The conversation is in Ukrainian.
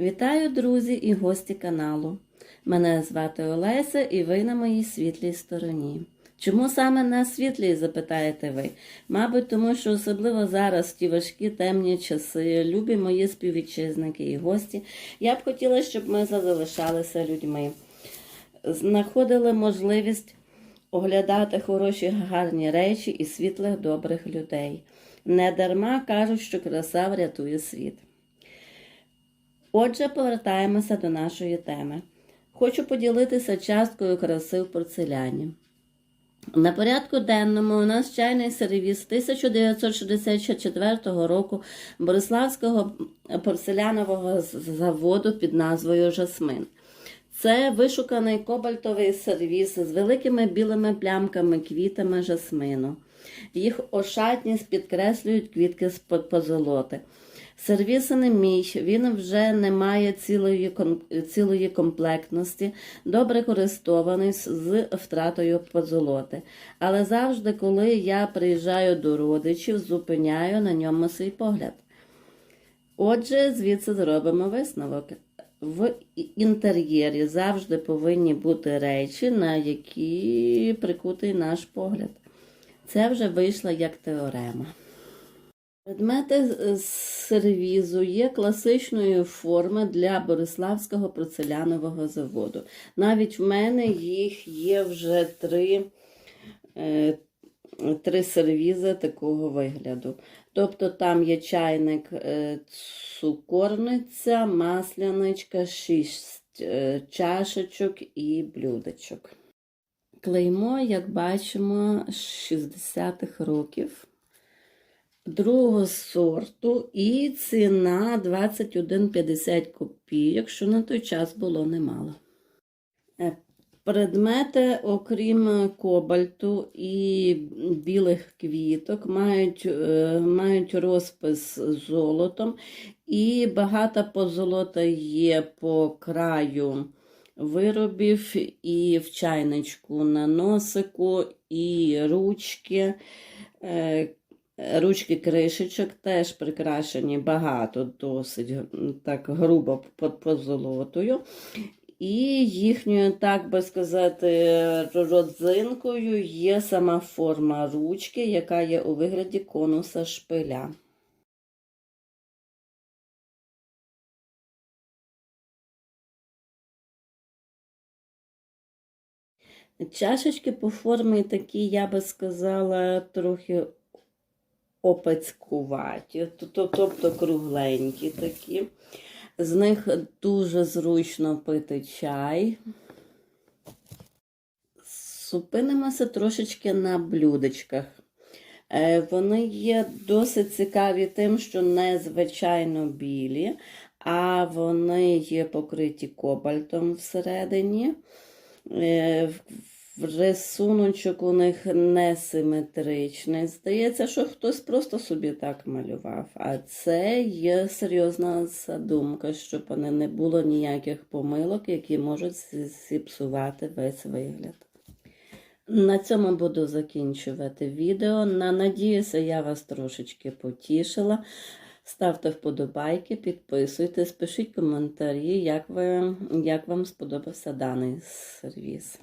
Вітаю, друзі і гості каналу. Мене звати Олеся і ви на моїй світлій стороні. Чому саме на світлій, запитаєте ви? Мабуть, тому що особливо зараз, в ті важкі темні часи, любі мої співвітчизники і гості, я б хотіла, щоб ми залишалися людьми, знаходили можливість оглядати хороші гарні речі і світлих добрих людей. Не дарма кажуть, що краса врятує світ. Отже, повертаємося до нашої теми. Хочу поділитися часткою краси в порцеляні. На порядку денному у нас чайний сервіс 1964 року Бориславського порцелянового заводу під назвою Жасмин. Це вишуканий кобальтовий сервіс з великими білими плямками квітами жасмину. Їх ошатність підкреслюють квітки з позолоти. Сервіс не мій, він вже не має цілої, цілої комплектності, добре користований з втратою позолоти. Але завжди, коли я приїжджаю до родичів, зупиняю на ньому свій погляд. Отже, звідси зробимо висновок. В інтер'єрі завжди повинні бути речі, на які прикутий наш погляд. Це вже вийшло як теорема. Предмети з сервізу є класичної форми для Бориславського порцелянового заводу. Навіть в мене їх є вже три, е, три сервізи такого вигляду. Тобто там є чайник, е, цукорниця, масляничка, шість е, чашечок і блюдечок. Клеймо, як бачимо, з 60-х років другого сорту і ціна 21,50 копійок, що на той час було немало. Е, Предмети, окрім кобальту і білих квіток, мають е, мають розпис золотом, і багата позолота є по краю виробів, і в чайничку на носику, і ручки. Е, Ручки кришечок теж прикрашені багато, досить так грубо позолотою. І їхньою, так би сказати, родзинкою є сама форма ручки, яка є у вигляді конуса шпиля. Чашечки по формі такі, я би сказала, трохи опецькуваті, тобто кругленькі такі. З них дуже зручно пити чай. Зупинимося трошечки на блюдечках. Е, вони є досить цікаві тим, що не звичайно білі, а вони є покриті кобальтом всередині. Рисуночок у них несиметричний. Здається, що хтось просто собі так малював. А це є серйозна задумка, щоб не було ніяких помилок, які можуть зіпсувати весь вигляд. На цьому буду закінчувати відео. На надіюся, я вас трошечки потішила. Ставте вподобайки, підписуйтесь, пишіть коментарі, як, ви, як вам сподобався даний сервіс.